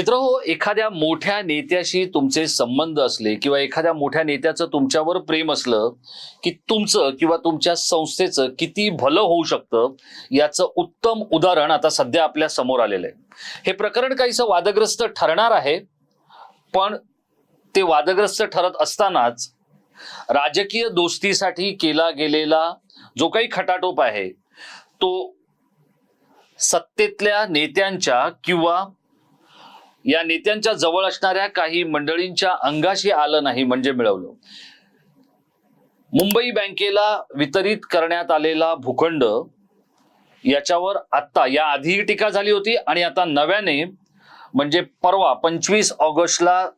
मित्र हो एखाद्या मोठ्या नेत्याशी तुमचे संबंध असले किंवा एखाद्या मोठ्या नेत्याचं तुमच्यावर प्रेम असलं की तुमचं किंवा तुमच्या संस्थेचं किती भलं होऊ शकतं याचं उत्तम उदाहरण आता सध्या आपल्यासमोर आलेलं आहे. हे प्रकरण काहीसं वादग्रस्त ठरणार आहे पण ते वादग्रस्त ठरत असतानाच राजकीय दोस्तीसाठी केला गेलेला जो काही खटाटोप आहे तो सत्तेतल्या नेत्यांच्या किंवा या नेत्यांच्या जवळ असणाऱ्या काही मंडळींच्या अंगाशी आलं नाही म्हणजे मिळवलं. मुंबई बँकेला वितरित करण्यात आलेला भूखंड याच्यावर आत्ता या आधी टीका झाली होती आणि आता नव्याने म्हणजे परवा पंचवीस ऑगस्टला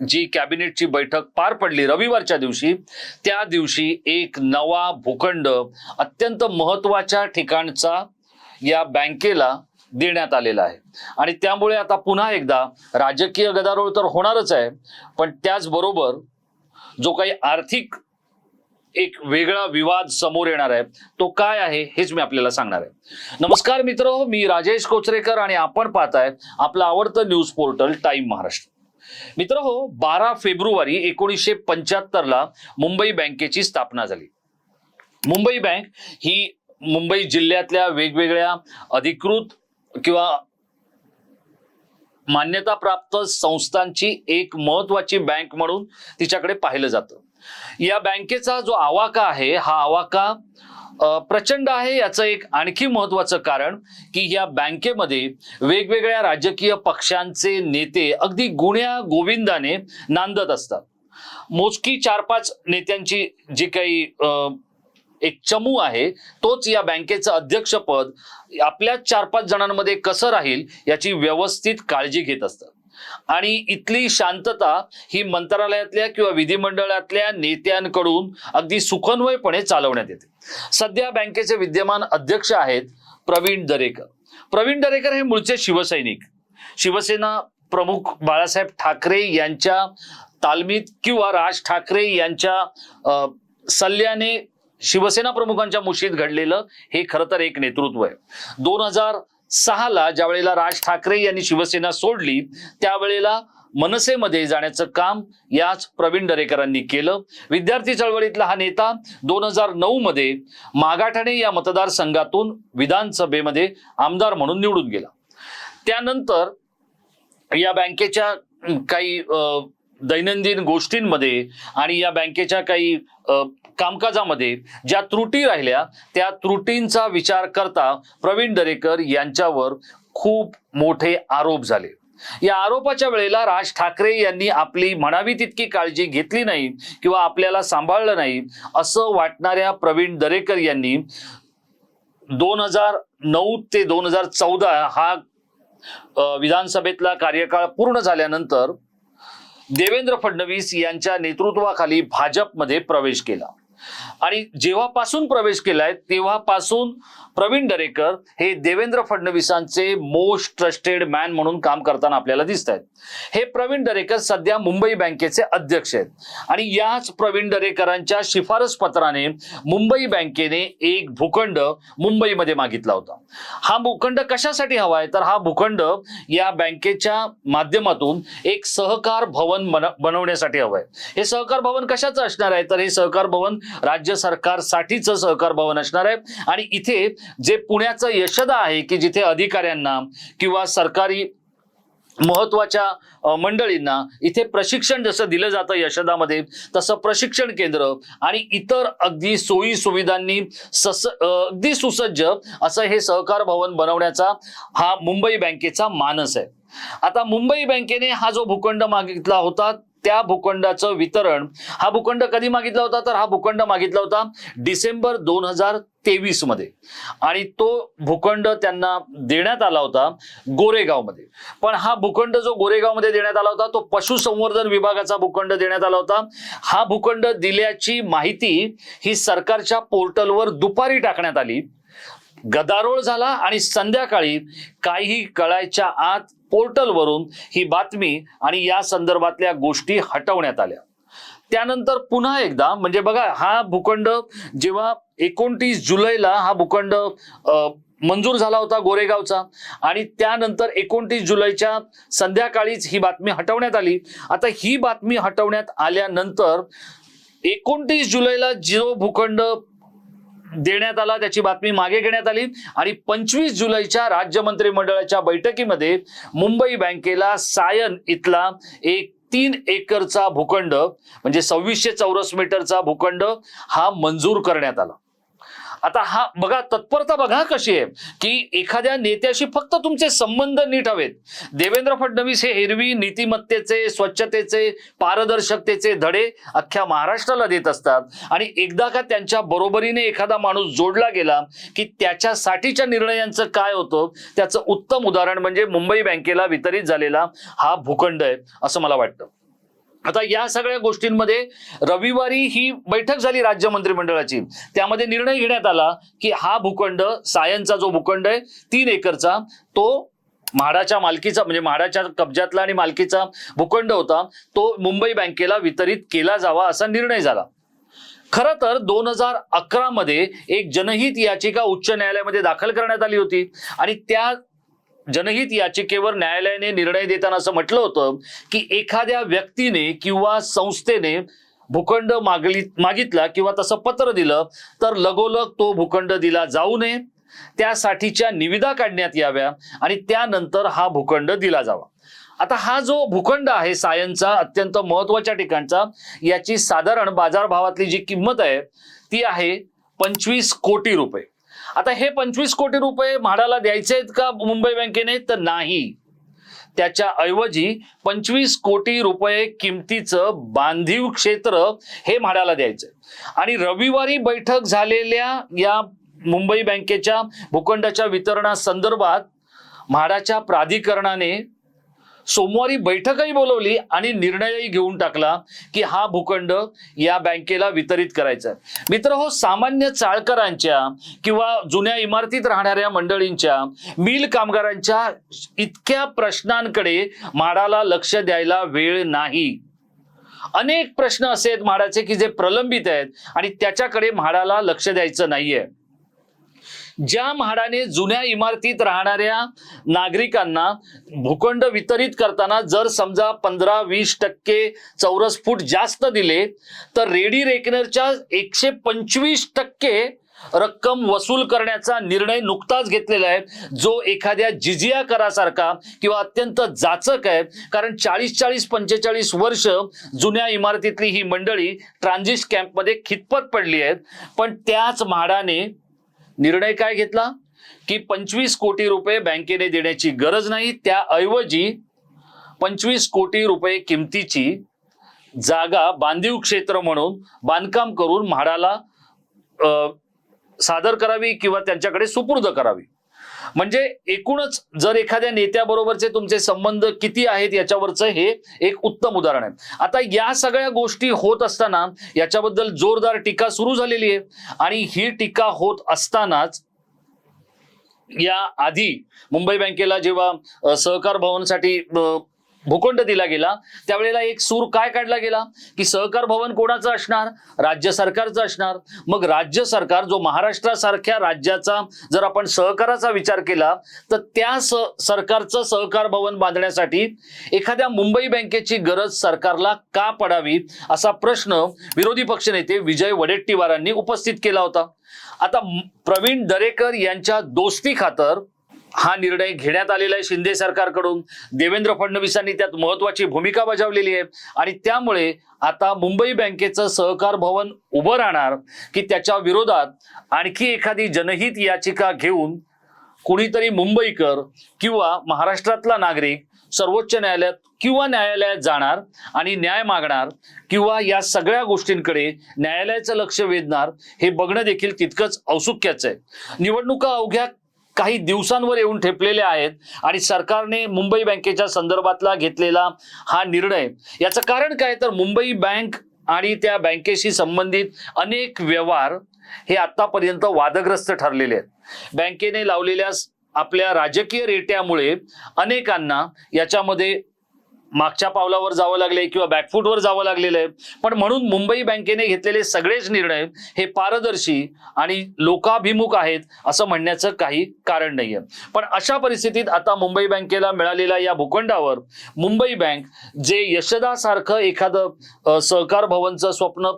जी कॅबिनेटची बैठक पार पडली रविवारच्या दिवशी त्या दिवशी एक नवा भूखंड अत्यंत महत्त्वाच्या ठिकाणचा या बँकेला देण्यात आलेला आहे. आणि त्यामुळे आता पुन्हा एकदा राजकीय गदारोळ तर होणारच आहे पण त्याचबरोबर जो काही आर्थिक एक वेगळा विवाद समोर येणार आहे तो काय आहे हेच मी आपल्याला सांगणार आहे. नमस्कार मित्र मी राजेश कोचरेकर आणि आपण पाहताय आपलं आवडतं न्यूज पोर्टल टाइम महाराष्ट्र. मित्र हो बारा फेब्रुवारी एकोणीसशे पंच्याहत्तरला मुंबई बँकेची स्थापना झाली. मुंबई बँक ही मुंबई जिल्ह्यातल्या वेगवेगळ्या अधिकृत किंवा मान्यताप्राप्त संस्थांची एक महत्वाची बँक म्हणून तिच्याकडे पाहिलं जातं. या बँकेचा जो आवाका आहे हा आवाका प्रचंड आहे याचं एक आणखी महत्वाचं कारण की या बँकेमध्ये वेगवेगळ्या राजकीय पक्षांचे नेते अगदी गुण्या गोविंदाने नांदत असतात. मोजकी चार पाच नेत्यांची जी काही एक चमू आहे तोच या बँकेचं अध्यक्षपद आपल्या चार पाच जणांमध्ये कसं राहील याची व्यवस्थित काळजी घेत असतात आणि इथली शांतता ही मंत्रालयातल्या किंवा विधिमंडळातल्या नेत्यांकडून अगदी सुखन्वयपणे चालवण्यात येते. सध्या बँकेचे विद्यमान अध्यक्ष आहेत प्रवीण दरेकर. प्रवीण दरेकर हे मूळचे शिवसैनिक. शिवसेना प्रमुख बाळासाहेब ठाकरे यांच्या तालमीत किंवा राज ठाकरे यांच्या सल्ल्याने शिवसेना प्रमुखांच्या मुशीत घडलेलं हे खरं तर एक नेतृत्व आहे. दोन हजार सहाला ज्या वेळेला राज ठाकरे यांनी शिवसेना सोडली त्यावेळेला मनसेमध्ये जाण्याचं काम याच प्रवीण दरेकरांनी केलं. विद्यार्थी चळवळीतला हा नेता दोन हजार नऊ मध्ये मागाठाणे या मतदारसंघातून विधानसभेमध्ये आमदार म्हणून निवडून गेला. त्यानंतर या बँकेच्या काही दैनंदिन गोष्टींमध्ये आणि या बँकेच्या काही कामकाजामध्ये ज्या त्रुटी राहिल्या त्या त्रुटींचा विचार करता प्रवीण दरेकर यांच्यावर खूप मोठे आरोप झाले. या आरोपाच्या वेळेला राज ठाकरे यांनी आपली म्हणावी तितकी काळजी घेतली नाही किंवा आपल्याला सांभाळलं नाही असं वाटणाऱ्या प्रवीण दरेकर यांनी दोन हजार नऊ ते दोन हजार चौदा हा विधानसभेतला कार्यकाळ पूर्ण झाल्यानंतर देवेंद्र फडणवीस यांच्या नेतृत्वाखाली भाजपमध्ये प्रवेश केला. आणि जेव्हापासून प्रवेश केलाय तेव्हापासून प्रवीण दरेकर हे देवेंद्र फडणवीसांचे मोस्ट ट्रस्टेड मॅन म्हणून काम करताना आपल्याला दिसत आहेत हे प्रवीण दरेकर सध्या मुंबई बँकेचे अध्यक्ष आहेत. आणि याच प्रवीण दरेकरांच्या शिफारस पत्राने मुंबई बँकेने एक भूखंड मुंबईमध्ये मागितला होता. हा भूखंड कशासाठी हवा आहे? तर हा भूखंड या बँकेच्या माध्यमातून एक सहकार भवन बनवण्यासाठी हवं आहे. हे सहकार भवन कशाचं असणार आहे? तर हे सहकार भवन राज्य सरकारसाठीचं सहकार भवन असणार आहे. आणि इथे जे पुण्याचं यशदा आहे की जिथे अधिकाऱ्यांना किंवा सरकारी महत्त्वाच्या मंडळींना इथे प्रशिक्षण जसं दिलं जातं यशदामध्ये तसं प्रशिक्षण केंद्र आणि इतर अगदी सोयी सुविधांनी सस अगदी सुसज्ज असं हे सहकार भवन बनवण्याचा हा मुंबई बँकेचा मानस आहे. आता मुंबई बँकेने हा जो भूखंड मागितला होता त्या भूखंडाचं वितरण हा भूखंड कधी मागितला होता? तर हा भूखंड मागितला होता डिसेंबर दोन हजार तेवीसमध्ये. आणि तो भूखंड त्यांना देण्यात आला होता गोरेगावमध्ये. पण हा भूखंड जो गोरेगावमध्ये देण्यात आला होता तो पशुसंवर्धन विभागाचा भूखंड देण्यात आला होता. हा भूखंड दिल्याची माहिती ही सरकारच्या पोर्टलवर दुपारी टाकण्यात आली. गदारोळ झाला आणि संध्याकाळी काही कळायच्या आत पोर्टलवरून ही बातमी आणि या संदर्भातल्या गोष्टी हटवण्यात आल्या. त्यानंतर पुन्हा एकदा म्हणजे बघा हा भूखंड जेव्हा एकोणतीस जुलैला हा भूखंड मंजूर झाला होता गोरेगावचा आणि त्यानंतर एकोणतीस जुलैच्या संध्याकाळीच ही बातमी हटवण्यात आली. आता ही बातमी हटवण्यात आल्यानंतर एकोणतीस जुलैला जो भूखंड देण्यात आला त्याची बातमी मागे घेण्यात आली. आणि पंचवीस जुलैच्या राज्य मंत्रिमंडळाच्या बैठकीमध्ये मुंबई बँकेला सायन इथला एक तीन एकरचा भूखंड म्हणजे सव्वीसशे चौरस मीटरचा भूखंड हा मंजूर करण्यात आला. आता हा बघा तत्परता बघा कशी आहे की एखाद्या नेत्याशी फक्त तुमचे संबंध नीट हवेत. देवेंद्र फडणवीस हे हिरवी नीतिमत्तेचे स्वच्छतेचे पारदर्शकतेचे धडे अख्ख्या महाराष्ट्राला देत असतात. आणि एकदा का त्यांच्या बरोबरीने एखादा माणूस जोडला गेला की त्याच्यासाठीच्या निर्णयांचं काय होतं त्याचं उत्तम उदाहरण म्हणजे मुंबई बँकेला वितरित झालेला हा भूखंड आहे असं मला वाटतं. आता या सगळ्या गोष्टींमध्ये रविवारी ही बैठक झाली राज्य मंत्रिमंडळाची. त्यामध्ये निर्णय घेण्यात आला की हा भूखंड सायनचा जो भूखंड आहे तीन एकरचा तो म्हाडाच्या मालकीचा म्हणजे म्हाडाच्या कब्जातला आणि मालकीचा भूखंड होता तो मुंबई बँकेला वितरित केला जावा असा निर्णय झाला. खरं तर दोन हजार अकरा मध्ये एक जनहित याचिका उच्च न्यायालयामध्ये दाखल करण्यात आली होती. आणि त्या जनहित याचिकेवर न्यायालयाने निर्णय देताना असं म्हटलं होतं की एखाद्या व्यक्तीने किंवा संस्थेने भूखंड मागली मागितला किंवा तसं पत्र दिलं तर लगोलग तो भूखंड दिला जाऊ नये. त्यासाठीच्या निविदा काढण्यात याव्या आणि त्यानंतर हा भूखंड दिला जावा. आता हा जो भूखंड आहे सायनचा अत्यंत महत्त्वाच्या ठिकाणचा याची साधारण बाजारभावातली जी किंमत आहे ती आहे पंचवीस कोटी रुपये. आता हे पंचवीस कोटी रुपये म्हाडाला द्यायचे आहेत का मुंबई बँकेने? तर नाही. त्याच्या ऐवजी पंचवीस कोटी रुपये किमतीचं बांधीव क्षेत्र हे म्हाडाला द्यायचं आणि रविवारी बैठक झालेल्या या मुंबई बँकेच्या भूखंडाच्या वितरणासंदर्भात म्हाडाच्या प्राधिकरणाने सोमवारी बैठकही बोलवली आणि निर्णयही घेऊन टाकला की हा भूखंड या बँकेला वितरित करायचा मित्र हो सामान्य चाळकरांच्या किंवा जुन्या इमारतीत राहणाऱ्या मंडळींच्या मिल कामगारांच्या इतक्या प्रश्नांकडे म्हाडाला लक्ष द्यायला वेळ नाही. अनेक प्रश्न असे आहेत म्हाडाचे की जे प्रलंबित आहेत आणि त्याच्याकडे म्हाडाला लक्ष द्यायचं नाहीये. ज्या म्हाडाने जुन्या इमारतीत राहणाऱ्या नागरिकांना भूखंड वितरित करताना जर समजा पंधरा वीस टक्के चौरस फूट जास्त दिले तर रेडी रेकनरच्या एकशे पंचवीस टक्के रक्कम वसूल करण्याचा निर्णय नुकताच घेतलेला आहे. जो एखाद्या जिजिया करासारखा किंवा अत्यंत जाचक आहे. कारण चाळीस चाळीस पंचेचाळीस वर्ष जुन्या इमारतीतली ही मंडळी ट्रान्झिट कॅम्पमध्ये खितपत पडली आहेत. पण त्याच म्हाडाने निर्णय काय घेतला? की पंचवीस कोटी रुपये बँकेने देण्याची गरज नाही. त्याऐवजी पंचवीस कोटी रुपये किमतीची जागा बांधीव क्षेत्र म्हणून बांधकाम करून म्हाडाला सादर करावी किंवा त्यांच्याकडे सुपूर्द करावी. म्हणजे एकूणच जर एखाद्या नेत्याबरोबरचे तुमचे संबंध किती आहेत याच्यावरचं हे एक उत्तम उदाहरण आहे. आता या सगळ्या गोष्टी होत असताना याच्याबद्दल जोरदार टीका सुरू झालेली आहे. आणि ही टीका होत असतानाच या आधी मुंबई बँकेला जेव्हा सहकार भवनसाठी भूखंड दिला गेला. त्यावेळेला एक सूर काय काढला गेला? की सहकार भवन कोणाचं असणार? राज्य सरकारचं असणार. मग राज्य सरकार जो महाराष्ट्रासारख्या राज्याचा जर आपण सहकाराचा विचार केला तर त्या स सरकारचं सहकार भवन बांधण्यासाठी एखाद्या मुंबई बँकेची गरज सरकारला का पडावी? असा प्रश्न विरोधी पक्षनेते विजय वडेट्टीवारांनी उपस्थित केला होता. आता प्रवीण दरेकर यांच्या दोस्ती खातर हा निर्णय घेण्यात आलेला आहे शिंदे सरकारकडून. देवेंद्र फडणवीसांनी त्यात महत्वाची भूमिका बजावलेली आहे. आणि त्यामुळे आता मुंबई बँकेचं सहकार भवन उभं राहणार की त्याच्या विरोधात आणखी एखादी जनहित याचिका घेऊन कुणीतरी मुंबईकर किंवा महाराष्ट्रातला नागरिक सर्वोच्च न्यायालयात किंवा न्यायालयात जाणार आणि न्याय मागणार किंवा या सगळ्या गोष्टींकडे न्यायालयाचं लक्ष वेधणार हे बघणं देखील तितकंच औत्सुक्याचं आहे. निवडणुका अवघ्या काही दिवसांवर येऊन ठेपलेले आहेत आणि सरकारने मुंबई बँकेच्या संदर्भातला घेतलेला हा निर्णय. याचं कारण काय? तर मुंबई बँक आणि त्या बँकेशी संबंधित अनेक व्यवहार हे आतापर्यंत वादग्रस्त ठरलेले आहेत. बँकेने लावलेल्या आपल्या राजकीय रेट्यामुळे अनेकांना याच्यामध्ये मागच्या पावलावर जावं लागले किंवा बॅकफूटवर जावं लागलेलं आहे. पण म्हणून मुंबई बँकेने घेतलेले सगळेच निर्णय हे पारदर्शी आणि लोकाभिमुख आहेत असं म्हणण्याचं काही कारण नाहीये. पण अशा परिस्थितीत आता मुंबई बँकेला मिळालेल्या या भूखंडावर मुंबई बँक जे यशदासारखं एखादं सहकार भवनचं स्वप्न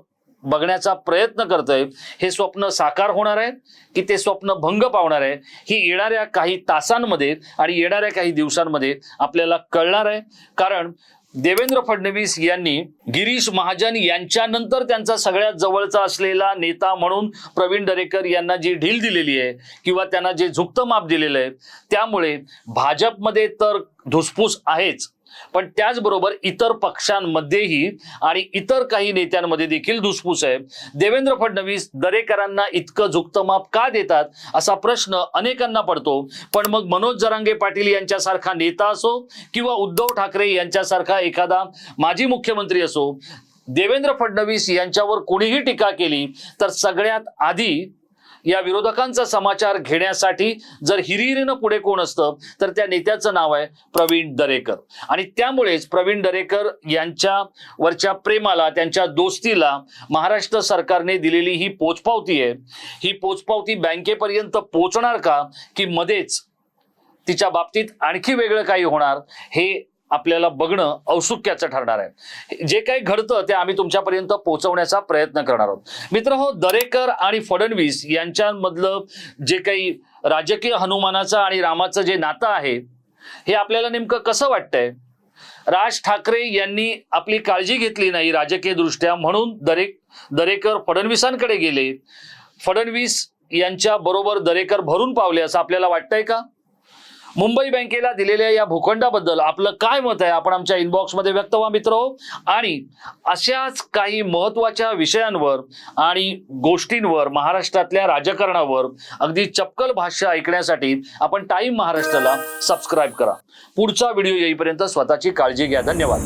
बघण्याचा प्रयत्न करतोय. हे स्वप्न साकार होणार आहे की ते स्वप्न भंग पावणार आहे. ही येणाऱ्या काही तासांमध्ये आणि येणाऱ्या काही दिवसांमध्ये आपल्याला कळणार आहे. कारण देवेंद्र फडणवीस यांनी गिरीश महाजन यांच्यानंतर त्यांचा सगळ्यात जवळचा असलेला नेता म्हणून प्रवीण दरेकर यांना जी ढील दिलेली आहे किंवा त्यांना जे झुकतं माप दिलेलं आहे त्यामुळे भाजपमध्ये तर धुसफूस आहेच. पण त्याचबरोबर इतर पक्षांमध्येही आणि इतर काही नेत्यांमध्ये देखील धुसफूस आहे. देवेंद्र फडणवीस दरेकरांना इतकं झुकतं माप का देतात असा प्रश्न अनेकांना पडतो. पण मग मनोज जरांगे पाटील यांच्यासारखा नेता असो किंवा उद्धव ठाकरे यांच्यासारखा एखादा माजी मुख्यमंत्री असो देवेंद्र फडणवीस यांच्यावर कोणीही टीका केली तर सगळ्यात आधी या विरोधकांचा समाचार घेण्यासाठी जर हिरिरीनं पुढे कोण असतं तर त्या नेत्याचं नाव आहे प्रवीण दरेकर. आणि त्यामुळेच प्रवीण दरेकर यांच्या वरच्या प्रेमाला त्यांच्या दोस्तीला महाराष्ट्र सरकारने दिलेली ही पोचपावती आहे. ही पोचपावती बँकेपर्यंत पोचणार का? की मध्येच तिच्या बाबतीत आणखी वेगळं काही होणार? हे आपल्याला बघणं औत्सुक्याचं ठरणार आहे. जे काही घडतं ते आम्ही तुमच्यापर्यंत पोहोचवण्याचा प्रयत्न करणार आहोत. मित्र हो दरेकर आणि फडणवीस यांच्यामधलं जे काही राजकीय हनुमानाचं आणि रामाचं जे नातं आहे हे आपल्याला नेमकं कसं वाटतंय? राज ठाकरे यांनी आपली काळजी घेतली नाही राजकीय दृष्ट्या म्हणून दरेक दरेकर फडणवीसांकडे गेले. फडणवीस यांच्या बरोबर दरेकर भरून पावले असं आपल्याला वाटतंय का? मुंबई बँकेला दिलेल्या या भूखंडाबद्दल आपलं काय मत आहे? आपण आमच्या इनबॉक्समध्ये व्यक्त व्हा मित्र. आणि अशाच काही महत्त्वाच्या विषयांवर आणि गोष्टींवर महाराष्ट्रातल्या राजकारणावर अगदी चपकल भाष्य ऐकण्यासाठी आपण टाइम महाराष्ट्राला सबस्क्राईब करा. पुढचा व्हिडिओ येईपर्यंत स्वतःची काळजी घ्या. धन्यवाद.